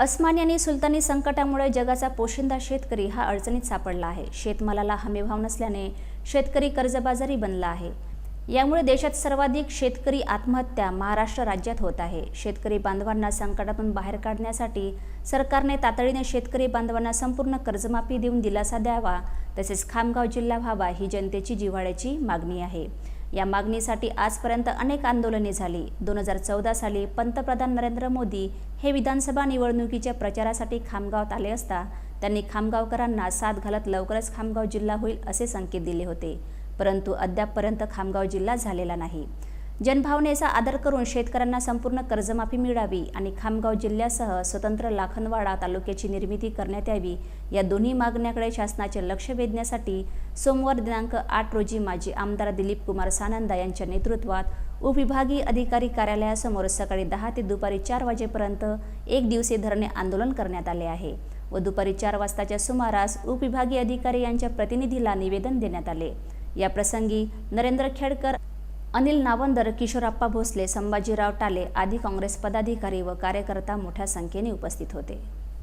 अस्मानी आणि सुलतानी संकटामुळे जगाचा पोशिंदा शेतकरी हा अडचणीत सापडला आहे. शेतमालाला हमीभाव नसल्याने शेतकरी कर्जबाजारी बनला आहे. यामुळे देशात सर्वाधिक शेतकरी आत्महत्या महाराष्ट्र राज्यात होत आहे. शेतकरी बांधवांना संकटातून बाहेर काढण्यासाठी सरकारने तातडीने शेतकरी बांधवांना संपूर्ण कर्जमाफी देऊन दिलासा द्यावा तसेच खामगाव जिल्हा व्हावा ही जनतेची जिव्हाळ्याची मागणी आहे. या मागणीसाठी आजपर्यंत अनेक आंदोलने झाली. दोन हजार चौदा साली पंतप्रधान नरेंद्र मोदी हे विधानसभा निवडणुकीच्या प्रचारासाठी खामगावात आले असता त्यांनी खामगावकरांना साथ घालत लवकरच खामगाव जिल्हा होईल असे संकेत दिले होते. परंतु अद्यापपर्यंत खामगाव जिल्हा झालेला नाही. जनभावनेचा आदर करून शेतकऱ्यांना संपूर्ण कर्जमाफी मिळावी आणि खामगाव जिल्ह्यासह स्वतंत्र लाखनवाडा तालुक्याची निर्मिती करण्यात यावी या दोन्ही मागण्याकडे शासनाचे लक्ष वेधण्यासाठी सोमवार दिनांक आठ रोजी माजी आमदार दिलीप कुमार सानंदा यांच्या नेतृत्वात उपविभागीय अधिकारी कार्यालयासमोर सकाळी दहा ते दुपारी चार वाजेपर्यंत एक दिवसीय धरणे आंदोलन करण्यात आले आहे व दुपारी चार वाजताच्या सुमारास उपविभागीय अधिकारी यांच्या प्रतिनिधीला निवेदन देण्यात आले. या प्रसंगी नरेंद्र खेडकर अनिल नावंदर किशोरप्पा भोसले संभाजीराव टाले आदी काँग्रेस पदाधिकारी व कार्यकर्ता मोठ्या संख्येने उपस्थित होते.